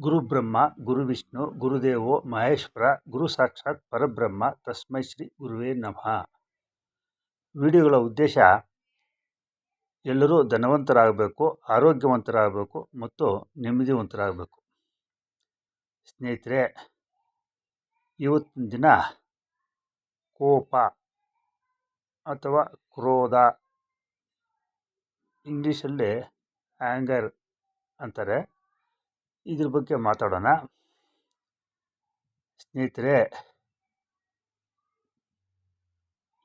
ಗುರುಬ್ರಹ್ಮ, ಗುರುವಿಷ್ಣು, ಗುರುದೇವೋ, ಮಹೇಶ್ವರ, ಗುರು ಸಾಕ್ಷಾತ್ ಪರಬ್ರಹ್ಮ, ತಸ್ಮೈ ಶ್ರೀ ಗುರುವೇ ನಮಃ. ವಿಡಿಯೋಗಳ ಉದ್ದೇಶ, ಎಲ್ಲರೂ ಧನವಂತರಾಗಬೇಕು, ಆರೋಗ್ಯವಂತರಾಗಬೇಕು ಮತ್ತು ನೆಮ್ಮದಿವಂತರಾಗಬೇಕು. ಸ್ನೇಹಿತರೆ, ಇವತ್ತಿನ ದಿನ ಕೋಪ ಅಥವಾ ಕ್ರೋಧ, ಇಂಗ್ಲೀಷಲ್ಲಿ ಆ್ಯಂಗರ್ ಅಂತಾರೆ. ಇದ್ರ ಬಗ್ಗೆ ಮಾತಾಡೋಣ. ಸ್ನೇಹಿತರೆ,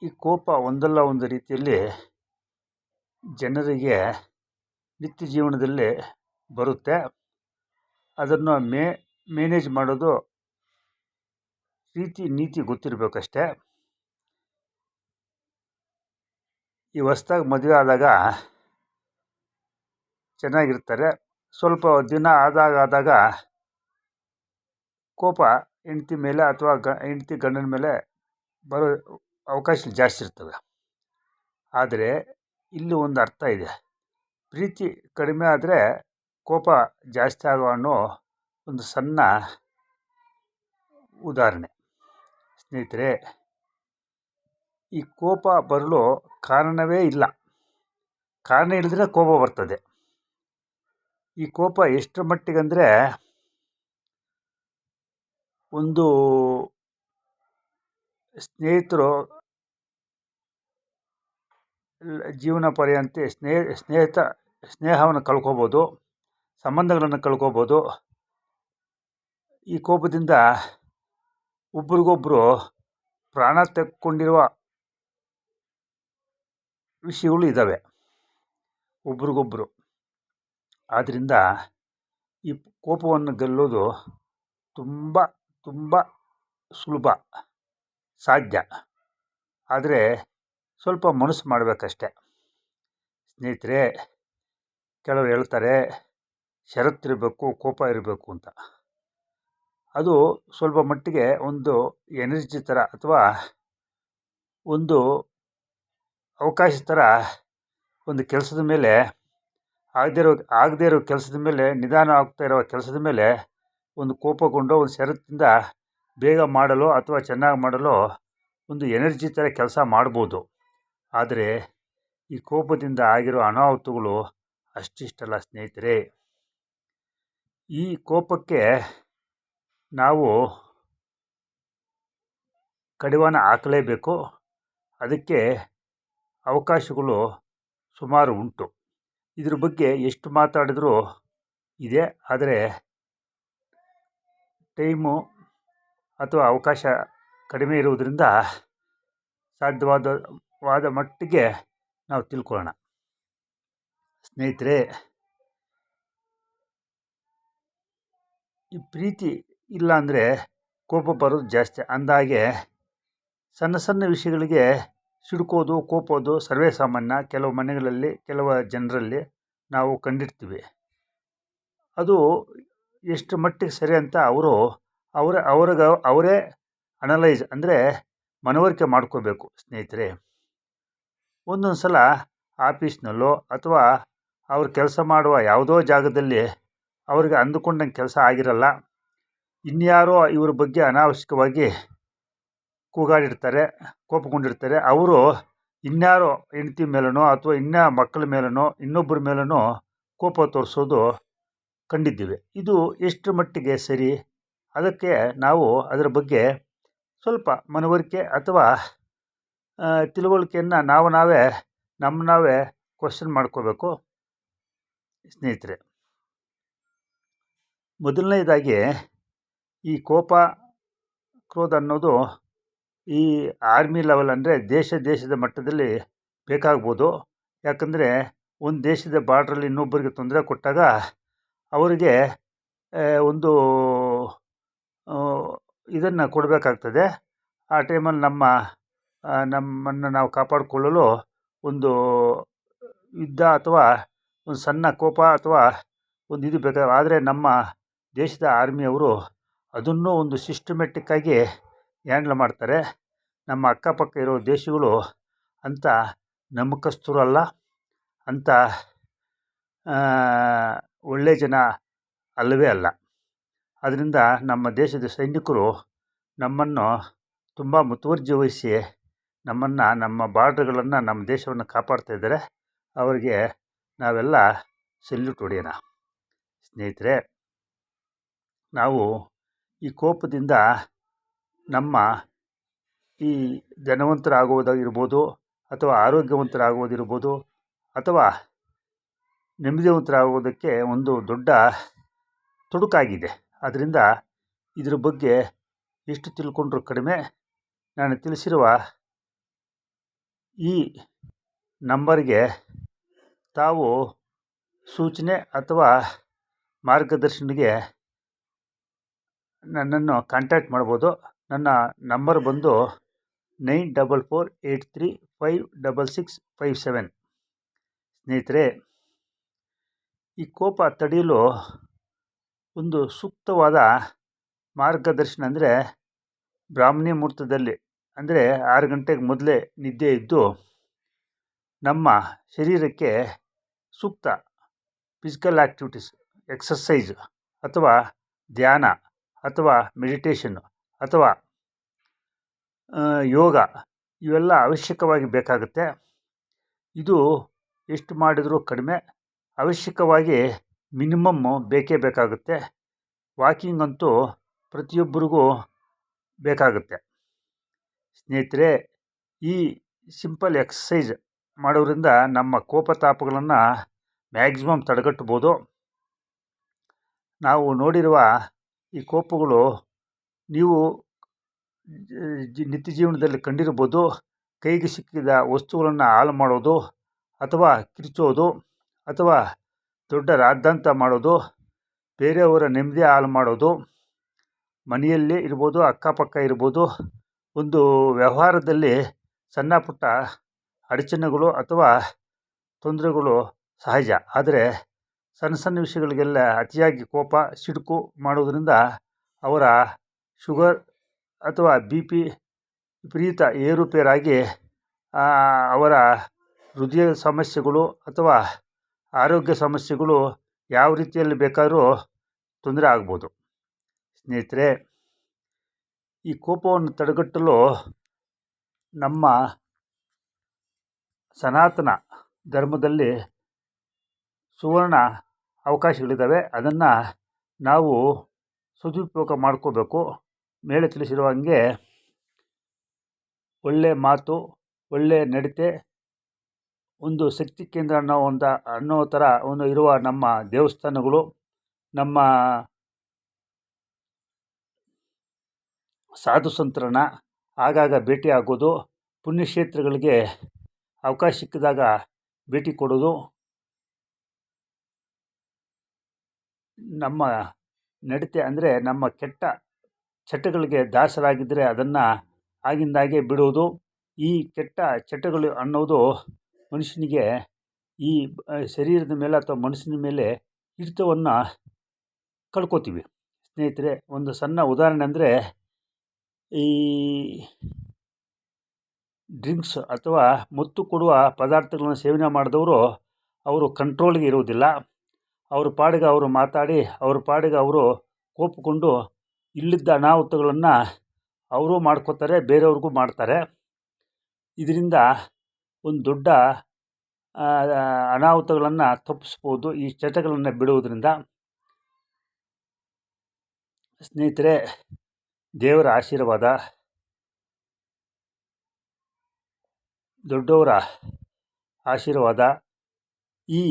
ಈ ಕೋಪ ಒಂದಲ್ಲ ಒಂದು ರೀತಿಯಲ್ಲಿ ಜನರಿಗೆ ನಿತ್ಯ ಜೀವನದಲ್ಲಿ ಬರುತ್ತೆ. ಅದನ್ನು ಮೇ ಮ್ಯಾನೇಜ್ ಮಾಡೋದು ರೀತಿ ನೀತಿ ಗೊತ್ತಿರಬೇಕಷ್ಟೆ. ಈ ಹೊಸ್ದಾಗಿ ಮದುವೆ ಆದಾಗ ಚೆನ್ನಾಗಿರ್ತಾರೆ. ಸ್ವಲ್ಪ ದಿನ ಆದಾಗ ಆದಾಗ ಕೋಪ ಹೆಂಡ್ತಿ ಮೇಲೆ ಅಥವಾ ಗ, ಹೆಂಡ್ತಿ ಗಂಡನ ಮೇಲೆ ಬರೋ ಅವಕಾಶ ಜಾಸ್ತಿ ಇರ್ತವೆ. ಆದರೆ ಇಲ್ಲಿ ಒಂದು ಅರ್ಥ ಇದೆ. ಪ್ರೀತಿ ಕಡಿಮೆ ಆದರೆ ಕೋಪ ಜಾಸ್ತಿ ಆಗೋ ಅನ್ನೋ ಒಂದು ಸಣ್ಣ ಉದಾಹರಣೆ. ಸ್ನೇಹಿತರೆ, ಈ ಕೋಪ ಬರಲು ಕಾರಣವೇ ಇಲ್ಲ. ಕಾರಣ ಇಲ್ಲದ್ರೆ ಕೋಪ ಬರ್ತದೆ. ಈ ಕೋಪ ಎಷ್ಟರ ಮಟ್ಟಿಗಂದರೆ ಒಂದು ಸ್ನೇಹಿತರು ಜೀವನ ಪರ್ಯಂತ ಸ್ನೇಹ, ಸ್ನೇಹಿತ, ಸ್ನೇಹವನ್ನು ಕಳ್ಕೊಬೋದು, ಸಂಬಂಧಗಳನ್ನು ಕಳ್ಕೊಬೋದು. ಈ ಕೋಪದಿಂದ ಒಬ್ರಿಗೊಬ್ಬರು ಪ್ರಾಣ ತೆಕ್ಕೊಂಡಿರುವ ವಿಷಯಗಳು ಇದ್ದಾವೆ ಒಬ್ರಿಗೊಬ್ಬರು ಆದ್ದರಿಂದ ಈ ಕೋಪವನ್ನು ಗೆಲ್ಲೋದು ತುಂಬ ತುಂಬ ಸುಲಭ, ಸಾಧ್ಯ. ಆದರೆ ಸ್ವಲ್ಪ ಮನಸ್ಸು ಮಾಡಬೇಕಷ್ಟೆ. ಸ್ನೇಹಿತರೆ, ಕೆಲವರು ಹೇಳ್ತಾರೆ ಷರತ್ತಿರಬೇಕು ಕೋಪ ಇರಬೇಕು ಅಂತ. ಅದು ಸ್ವಲ್ಪ ಮಟ್ಟಿಗೆ ಒಂದು ಎನರ್ಜಿ ಥರ ಅಥವಾ ಒಂದು ಅವಕಾಶ ಥರ ಒಂದು ಕೆಲಸದ ಮೇಲೆ ಆಗದೇ ಆಗದೇ ಇರೋ ಕೆಲಸದ ಮೇಲೆ, ನಿಧಾನ ಆಗ್ತಾ ಇರೋ ಕೆಲಸದ ಮೇಲೆ ಒಂದು ಕೋಪಗೊಂಡು ಒಂದು ಶರತ್ತಿಂದ ಬೇಗ ಮಾಡಲು ಅಥವಾ ಚೆನ್ನಾಗಿ ಮಾಡಲು ಒಂದು ಎನರ್ಜಿ ಥರ ಕೆಲಸ ಮಾಡ್ಬೋದು. ಆದರೆ ಈ ಕೋಪದಿಂದ ಆಗಿರೋ ಅನಾಹುತಗಳು ಅಷ್ಟಿಷ್ಟಲ್ಲ ಸ್ನೇಹಿತರೆ. ಈ ಕೋಪಕ್ಕೆ ನಾವು ಕಡಿವಾಣ ಹಾಕಲೇಬೇಕು. ಅದಕ್ಕೆ ಅವಕಾಶಗಳು ಸುಮಾರು ಉಂಟು. ಇದ್ರ ಬಗ್ಗೆ ಎಷ್ಟು ಮಾತಾಡಿದರೂ ಇದೆ, ಆದರೆ ಟೈಮು ಅಥವಾ ಅವಕಾಶ ಕಡಿಮೆ ಇರುವುದರಿಂದ ಸಾಧ್ಯವಾದ ವಾದ ಮಟ್ಟಿಗೆ ನಾವು ತಿಳ್ಕೊಳ್ಳೋಣ. ಸ್ನೇಹಿತರೆ ಈ ಪ್ರೀತಿ ಇಲ್ಲ ಅಂದರೆ ಕೋಪ ಬರೋದು ಜಾಸ್ತಿ. ಅಂದಾಗೆ ಸಣ್ಣ ಸಣ್ಣ ವಿಷಯಗಳಿಗೆ ಸಿಡ್ಕೋದು, ಕೋಪೋದು ಸರ್ವೇ ಸಾಮಾನ್ಯ. ಕೆಲವು ಮನೆಗಳಲ್ಲಿ, ಕೆಲವು ಜನರಲ್ಲಿ ನಾವು ಕಂಡಿರ್ತೀವಿ. ಅದು ಎಷ್ಟು ಮಟ್ಟಿಗೆ ಸರಿ ಅಂತ ಅವರು, ಅವರ, ಅವ್ರಿಗೆ, ಅವರೇ ಅನಲೈಸ್ ಅಂದರೆ ಮನವರಿಕೆ ಮಾಡ್ಕೋಬೇಕು ಸ್ನೇಹಿತರೆ. ಒಂದೊಂದು ಸಲ ಆಫೀಸ್ನಲ್ಲೋ ಅಥವಾ ಅವ್ರು ಕೆಲಸ ಮಾಡುವ ಯಾವುದೋ ಜಾಗದಲ್ಲಿ ಅವ್ರಿಗೆ ಅಂದುಕೊಂಡಂಗೆ ಕೆಲಸ ಆಗಿರಲ್ಲ. ಇನ್ಯಾರೋ ಇವ್ರ ಬಗ್ಗೆ ಅನಾವಶ್ಯಕವಾಗಿ ಕೂಗಾಡಿರ್ತಾರೆ, ಕೋಪಗೊಂಡಿರ್ತಾರೆ. ಅವರು ಇನ್ಯಾರೋ ಹೆಂಡ್ತಿ ಮೇಲೋ ಅಥವಾ ಇನ್ಯಾ ಮಕ್ಕಳ ಮೇಲೋ ಇನ್ನೊಬ್ಬರ ಮೇಲೋ ಕೋಪ ತೋರಿಸೋದು ಕಂಡಿದ್ದೀವಿ. ಇದು ಎಷ್ಟರ ಮಟ್ಟಿಗೆ ಸರಿ? ಅದಕ್ಕೆ ನಾವು ಅದರ ಬಗ್ಗೆ ಸ್ವಲ್ಪ ಮನವರಿಕೆ ಅಥವಾ ತಿಳುವಳಿಕೆಯನ್ನು ನಾವು ನಾವೇ, ನಮ್ಮ ನಾವೇ ಕ್ವಶನ್ ಮಾಡ್ಕೋಬೇಕು. ಸ್ನೇಹಿತರೆ, ಮೊದಲನೇದಾಗಿ ಈ ಕೋಪ, ಕ್ರೋಧ ಅನ್ನೋದು ಈ ಆರ್ಮಿ ಲೆವೆಲ್ ಅಂದರೆ ದೇಶ ದೇಶದ ಮಟ್ಟದಲ್ಲಿ ಬೇಕಾಗ್ಬೋದು. ಯಾಕಂದರೆ ಒಂದು ದೇಶದ ಬಾರ್ಡ್ರಲ್ಲಿ ಇನ್ನೊಬ್ಬರಿಗೆ ತೊಂದರೆ ಕೊಟ್ಟಾಗ ಅವರಿಗೆ ಒಂದು ಇದನ್ನು ಕೊಡಬೇಕಾಗ್ತದೆ. ಆ ಟೈಮಲ್ಲಿ ನಮ್ಮ ನಮ್ಮನ್ನು ನಾವು ಕಾಪಾಡಿಕೊಳ್ಳಲು ಒಂದು ಯುದ್ಧ ಅಥವಾ ಒಂದು ಸಣ್ಣ ಕೋಪ ಅಥವಾ ಒಂದು ಇದು ಬೇಕಾ ಆದರೆ ನಮ್ಮ ದೇಶದ ಆರ್ಮಿಯವರು ಅದನ್ನು ಒಂದು ಸಿಸ್ಟಮೆಟಿಕ್ಕಾಗಿ ಹ್ಯಾಂಡ್ಲ್ ಮಾಡ್ತಾರೆ. ನಮ್ಮ ಅಕ್ಕಪಕ್ಕ ಇರೋ ದೇಶಗಳು ಅಂಥ ನಮ್ಮಕಸ್ತರಲ್ಲ ಅಂಥ ಒಳ್ಳೆಯ ಜನ ಅಲ್ಲವೇ ಅಲ್ಲ. ಅದರಿಂದ ನಮ್ಮ ದೇಶದ ಸೈನಿಕರು ನಮ್ಮನ್ನು ತುಂಬ ಮುತುವರ್ಜಿ ವಹಿಸಿ ನಮ್ಮನ್ನು, ನಮ್ಮ ಬಾರ್ಡ್ರ್ಗಳನ್ನು, ನಮ್ಮ ದೇಶವನ್ನು ಕಾಪಾಡ್ತಾ ಇದ್ದಾರೆ. ಅವರಿಗೆ ನಾವೆಲ್ಲ ಸೆಲ್ಯೂಟ್ ಹೊಡೆಯೋಣ. ಸ್ನೇಹಿತರೆ, ನಾವು ಈ ಕೋಪದಿಂದ ನಮ್ಮ ಈ ಧನವಂತರಾಗುವುದಾಗಿರ್ಬೋದು ಅಥವಾ ಆರೋಗ್ಯವಂತರಾಗುವುದಿರ್ಬೋದು ಅಥವಾ ನೆಮ್ಮದಿವಂತರಾಗುವುದಕ್ಕೆ ಒಂದು ದೊಡ್ಡ ತೊಡಕಾಗಿದೆ ಆದ್ದರಿಂದ ಇದ್ರ ಬಗ್ಗೆ ಎಷ್ಟು ತಿಳ್ಕೊಂಡ್ರೂ ಕಡಿಮೆ? ನಾನು ತಿಳಿಸಿರುವ ಈ ನಂಬರ್ಗೆ ತಾವು ಸೂಚನೆ ಅಥವಾ ಮಾರ್ಗದರ್ಶನಿಗೆ ನನ್ನನ್ನು ಕಾಂಟ್ಯಾಕ್ಟ್ ಮಾಡ್ಬೋದು. ನನ್ನ ನಂಬರ್ ಬಂದು nine double four eight three five double six five seven. ಸ್ನೇಹಿತರೆ, ಈ ಕೋಪ ತಡೆಯಲು ಒಂದು ಸೂಕ್ತವಾದ ಮಾರ್ಗದರ್ಶನ ಅಂದರೆ ಬ್ರಾಹ್ಮಣಿ ಮುಹೂರ್ತದಲ್ಲಿ, ಅಂದರೆ ಆರು ಗಂಟೆಗೆ ಮೊದಲೇ ನಿದ್ದೆ ಇದ್ದು ನಮ್ಮ ಶರೀರಕ್ಕೆ ಸೂಕ್ತ ಫಿಸಿಕಲ್ ಆ್ಯಕ್ಟಿವಿಟೀಸ್ ಎಕ್ಸಸೈಜ್ ಅಥವಾ ಧ್ಯಾನ ಅಥವಾ ಮೆಡಿಟೇಷನ್ನು ಅಥವಾ ಯೋಗ ಇವೆಲ್ಲ ಅವಶ್ಯಕವಾಗಿ ಬೇಕಾಗುತ್ತೆ. ಇದು ಎಷ್ಟು ಮಾಡಿದರೂ ಕಡಿಮೆ. ಅವಶ್ಯಕವಾಗಿ ಮಿನಿಮಮ್ಮು ಬೇಕೇ ಬೇಕಾಗುತ್ತೆ. ವಾಕಿಂಗ್ ಅಂತೂ ಪ್ರತಿಯೊಬ್ಬರಿಗೂ ಬೇಕಾಗುತ್ತೆ. ಸ್ನೇಹಿತರೆ, ಈ ಸಿಂಪಲ್ ಎಕ್ಸಸೈಜ್ ಮಾಡೋದ್ರಿಂದ ನಮ್ಮ ಕೋಪ ತಾಪಗಳನ್ನು ಮ್ಯಾಕ್ಸಿಮಮ್ ತಡೆಗಟ್ಬೋದು ನಾವು ನೋಡಿರುವ ಈ ಕೋಪಗಳು ನೀವು ನಿತ್ಯ ಜೀವನದಲ್ಲಿ ಕಂಡಿರ್ಬೋದು ಕೈಗೆ ಸಿಕ್ಕಿದ ವಸ್ತುಗಳನ್ನು ಹಾಳು ಮಾಡೋದು, ಅಥವಾ ಕಿರಿಚೋದು, ಅಥವಾ ದೊಡ್ಡ ರಾದ್ಧಾಂತ ಮಾಡೋದು, ಬೇರೆಯವರ ನೆಮ್ಮದಿ ಹಾಳು ಮಾಡೋದು, ಮನೆಯಲ್ಲೇ ಇರ್ಬೋದು, ಅಕ್ಕಪಕ್ಕ ಇರ್ಬೋದು, ಒಂದು ವ್ಯವಹಾರದಲ್ಲಿ ಸಣ್ಣ ಪುಟ್ಟ ಅಡಚಣೆಗಳು ಅಥವಾ ತೊಂದರೆಗಳು ಸಹಜ. ಆದರೆ ಸಣ್ಣ ಸಣ್ಣ ವಿಷಯಗಳಿಗೆಲ್ಲ ಅತಿಯಾಗಿ ಕೋಪ, ಸಿಡುಕು ಮಾಡೋದರಿಂದ ಅವರ ಶುಗರ್ ಅಥವಾ ಬಿ ಪಿ ವಿಪರೀತ ಏರುಪೇರಾಗಿ ಅವರ ಹೃದಯ ಸಮಸ್ಯೆಗಳು ಅಥವಾ ಆರೋಗ್ಯ ಸಮಸ್ಯೆಗಳು ಯಾವ ರೀತಿಯಲ್ಲಿ ಬೇಕಾದರೂ ತೊಂದರೆ ಆಗ್ಬೋದು. ಸ್ನೇಹಿತರೆ, ಈ ಕೋಪವನ್ನು ತಡೆಗಟ್ಟಲು ನಮ್ಮ ಸನಾತನ ಧರ್ಮದಲ್ಲಿ ಸುವರ್ಣ ಅವಕಾಶಗಳಿದ್ದಾವೆ. ಅದನ್ನು ನಾವು ಸದುಪಯೋಗ ಮಾಡ್ಕೋಬೇಕು. ಮೇಲೆ ತಿಳಿಸಿರುವ ಹಾಗೆ ಒಳ್ಳೆಯ ಮಾತು ಒಳ್ಳೆಯ ನಡತೆ, ಒಂದು ಶಕ್ತಿ ಕೇಂದ್ರ ಅನ್ನೋ ಒಂದು, ಅನ್ನೋ ಥರ ಒಂದು ಇರುವ ನಮ್ಮ ದೇವಸ್ಥಾನಗಳು, ನಮ್ಮ ಸಾಧು ಸಂತರನ್ನ ಆಗಾಗ ಭೇಟಿಯಾಗೋದು ಪುಣ್ಯಕ್ಷೇತ್ರಗಳಿಗೆ ಅವಕಾಶ ಸಿಕ್ಕಿದಾಗ ಭೇಟಿ ಕೊಡೋದು, ನಮ್ಮ ನಡತೆ ಅಂದರೆ ನಮ್ಮ ಕೆಟ್ಟ ಚಟಗಳಿಗೆ ದಾಸರಾಗಿದ್ದರೆ ಅದನ್ನು ಆಗಿಂದಾಗೆ ಬಿಡುವುದು. ಈ ಕೆಟ್ಟ ಚಟಗಳು ಅನ್ನೋದು ಮನುಷ್ಯನಿಗೆ ಈ ಶರೀರದ ಮೇಲೆ ಅಥವಾ ಮನಸ್ಸಿನ ಮೇಲೆ ಹಿಡಿತವನ್ನು ಕಳ್ಕೊತೀವಿ. ಸ್ನೇಹಿತರೆ, ಒಂದು ಸಣ್ಣ ಉದಾಹರಣೆ ಅಂದರೆ ಈ ಡ್ರಿಂಕ್ಸ್ ಅಥವಾ ಮುತ್ತು ಕೊಡುವ ಪದಾರ್ಥಗಳನ್ನು ಸೇವನೆ ಮಾಡಿದವರು ಅವರು ಕಂಟ್ರೋಲ್ಗೆ ಇರುವುದಿಲ್ಲ. ಅವ್ರ ಪಾಡಿಗೆ ಅವರು ಮಾತಾಡಿ ಅವ್ರ ಪಾಡಿಗೆ ಅವರು ಕೋಪಗೊಂಡು ಇಲ್ಲಿದ್ದ ಅನಾಹುತಗಳನ್ನು ಅವರು ಮಾಡ್ಕೋತಾರೆ, ಬೇರೆಯವ್ರಿಗೂ ಮಾಡ್ತಾರೆ. ಇದರಿಂದ ಒಂದು ದೊಡ್ಡ ಅನಾಹುತಗಳನ್ನು ತಪ್ಪಿಸ್ಬೋದು, ಈ ಚಟಗಳನ್ನು ಬಿಡುವುದರಿಂದ. ಸ್ನೇಹಿತರೆ, ದೇವರ ಆಶೀರ್ವಾದ, ದೊಡ್ಡವರ ಆಶೀರ್ವಾದ, ಈ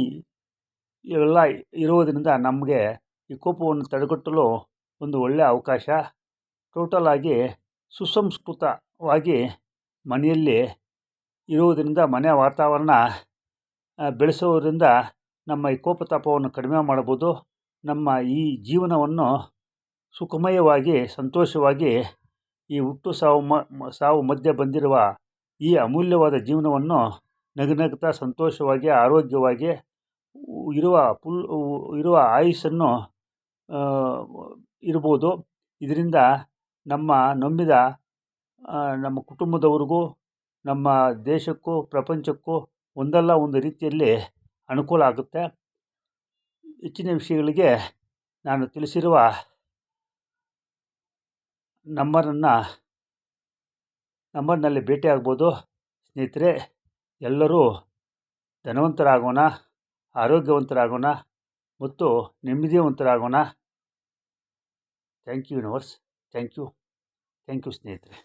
ಇವೆಲ್ಲ ಇರುವುದರಿಂದ ನಮಗೆ ಈ ಕೋಪವನ್ನು ತಡೆಗಟ್ಟಲು ಒಂದು ಒಳ್ಳೆಯ ಅವಕಾಶ. ಟೋಟಲಾಗಿ ಸುಸಂಸ್ಕೃತವಾಗಿ ಮನೆಯಲ್ಲಿ ಇರುವುದರಿಂದ ಮನೆಯ ವಾತಾವರಣ ಬೆಳೆಸೋದರಿಂದ ನಮ್ಮ ಈ ಕೋಪತಾಪವನ್ನು ಕಡಿಮೆ ಮಾಡಬಹುದು. ನಮ್ಮ ಈ ಜೀವನವನ್ನು ಸುಖಮಯವಾಗಿ, ಸಂತೋಷವಾಗಿ, ಈ ಹುಟ್ಟು ಸಾವು ಮ ಸಾವು ಮಧ್ಯೆ ಬಂದಿರುವ ಈ ಅಮೂಲ್ಯವಾದ ಜೀವನವನ್ನು ನಗುನಗ್ತಾ ಸಂತೋಷವಾಗಿ, ಆರೋಗ್ಯವಾಗಿ, ಇರುವ ಪುಲ್ ಇರುವ ಆಯುಸ್ಸನ್ನು ಇರ್ಬೋದು. ಇದರಿಂದ ನಮ್ಮ ನಂಬಿದ ನಮ್ಮ ಕುಟುಂಬದವ್ರಿಗೂ, ನಮ್ಮ ದೇಶಕ್ಕೂ, ಪ್ರಪಂಚಕ್ಕೂ ಒಂದಲ್ಲ ಒಂದು ರೀತಿಯಲ್ಲಿ ಅನುಕೂಲ ಆಗುತ್ತೆ. ಹೆಚ್ಚಿನ ವಿಷಯಗಳಿಗೆ ನಾನು ತಿಳಿಸಿರುವ ನಂಬರನ್ನು ನಂಬರ್ನಲ್ಲಿ ಭೇಟಿಯಾಗ್ಬೋದು ಸ್ನೇಹಿತರೆ, ಎಲ್ಲರೂ ಧನವಂತರಾಗೋಣ, ಆರೋಗ್ಯವಂತರಾಗೋಣ ಮತ್ತು ನೆಮ್ಮದಿವಂತರಾಗೋಣ. thank you universe thank you thank you ಸ್ನೇಹಿತರೆ